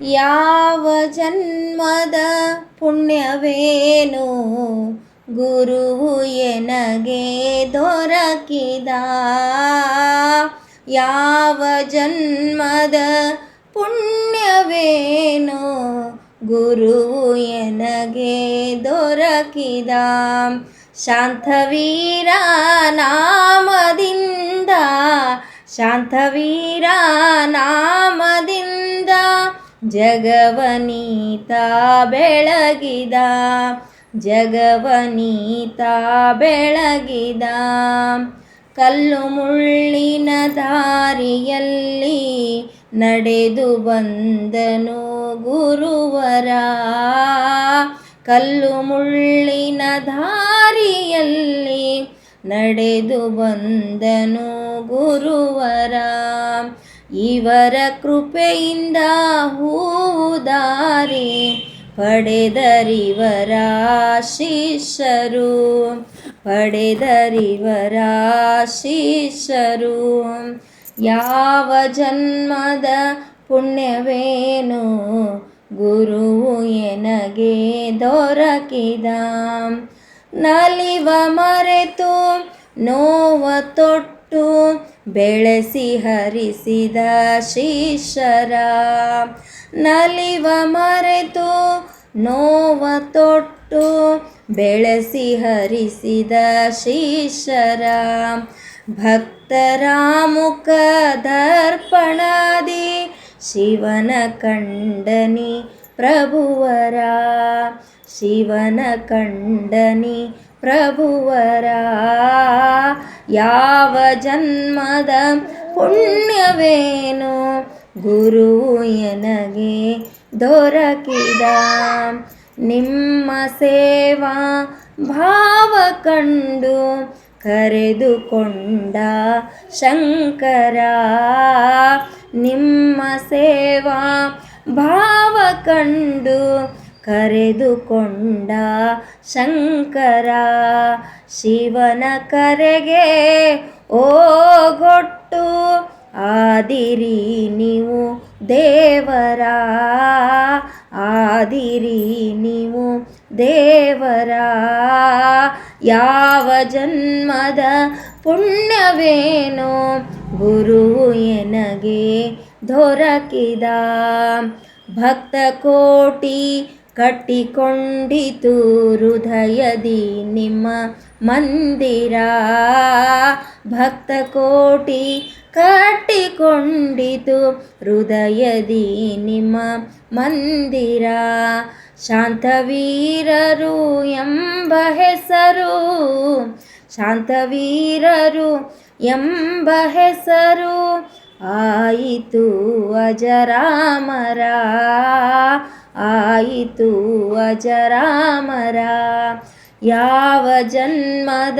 ಯಾವ ಜನ್ಮದ ಪುಣ್ಯವೇನು? ಗುರುವು ಎನಗೆ ದೊರಕಿದ? ಯಾವ ಜನ್ಮದ ಪುಣ್ಯವೇನು? ಗುರುವು ಎನಗೆ ದೊರಕಿದ? ಶಾಂತವೀರ ನಾಮದಿಂದ, ಶಾಂತವೀರ ಜಗವನೀತ ಬೆಳಗಿದ ಜಗವನೀತ ಬೆಳಗಿದ. ಕಲ್ಲು ಮುಳ್ಳಿನ ದಾರಿಯಲ್ಲಿ ನಡೆದು ಬಂದನು ಗುರುವರ. ಕಲ್ಲು ಮುಳ್ಳಿನ ದಾರಿಯಲ್ಲಿ ನಡೆದು ಬಂದನು ಗುರುವರ. ಇವರ ಕೃಪೆಯಿಂದ ಹೂದಾರಿ ಪಡೆದರಿವರ ಶಿಷ್ಯರು ಪಡೆದರಿವರ ಶಿಷ್ಯರು ಯಾವ ಜನ್ಮದ ಪುಣ್ಯವೇನು? ಗುರುವು ಎನಗೆ ದೊರಕಿದ. ನಲಿವ ಮರೆತು ನೋವ ತೊಟ್ಟು ಬೆಳೆಸಿ ಹರಿಸಿದ ಶಿಷ್ಯರ. ನಲಿವ ಮರೆತು ನೋವ ತೊಟ್ಟು ಬೆಳೆಸಿ ಹರಿಸಿದ ಶಿಷ್ಯರ. ಭಕ್ತರ ಮುಖ ದರ್ಪಣಾದಿ ಶಿವನ ಕಂಡನಿ ಪ್ರಭುವರ. ಶಿವನ ಕಂಡನಿ ಪ್ರಭುವರ ಯಾವ ಜನ್ಮದ ಪುಣ್ಯವೇನು? ಗುರು ಎನಗೆ ದೊರಕಿದ ನಿಮ್ಮ ಸೇವಾ ಭಾವ ಕಂಡು ಕರೆದುಕೊಂಡ ಶಂಕರ, ನಿಮ್ಮ ಸೇವಾ ಭಾವ ಕಂಡು ಕರೆದುಕೊಂಡ ಶಂಕರ, ಶಿವನ ಕರೆಗೆ ಓಗೊಟ್ಟು, ಆದಿರಿ ನೀವು ದೇವರ, ಆದಿರಿ ನೀವು ದೇವರ, ಯಾವ ಜನ್ಮದ ಪುಣ್ಯವೇನೋ ಗುರು ಎನಗೆ ದೊರಕಿದ, ಭಕ್ತ ಕೋಟಿ ಕಟ್ಟಿಕೊಂಡಿತು ಹೃದಯದಿ ನಿಮ್ಮ ಮಂದಿರ. ಭಕ್ತ ಕೋಟಿ ಕಟ್ಟಿಕೊಂಡಿತು ಹೃದಯದಿ ನಿಮ್ಮ ಮಂದಿರ. ಶಾಂತವೀರರು ಎಂಬ ಹೆಸರು, ಶಾಂತವೀರರು ಎಂಬ ಹೆಸರು. ಆಯಿತು ಅಜರಾಮರ. ಆಯಿತು ಅಜರಾಮರ. ಯಾವ ಜನ್ಮದ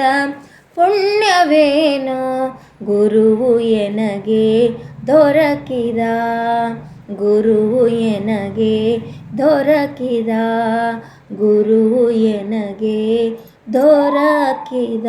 ಪುಣ್ಯವೇನು? ಗುರುವು ಎನಗೆ ದೊರಕಿದ. ಗುರುವು ಎನಗೆ ದೊರಕಿದ. ಗುರುವು ಎನಗೆ ದೊರಕಿದ.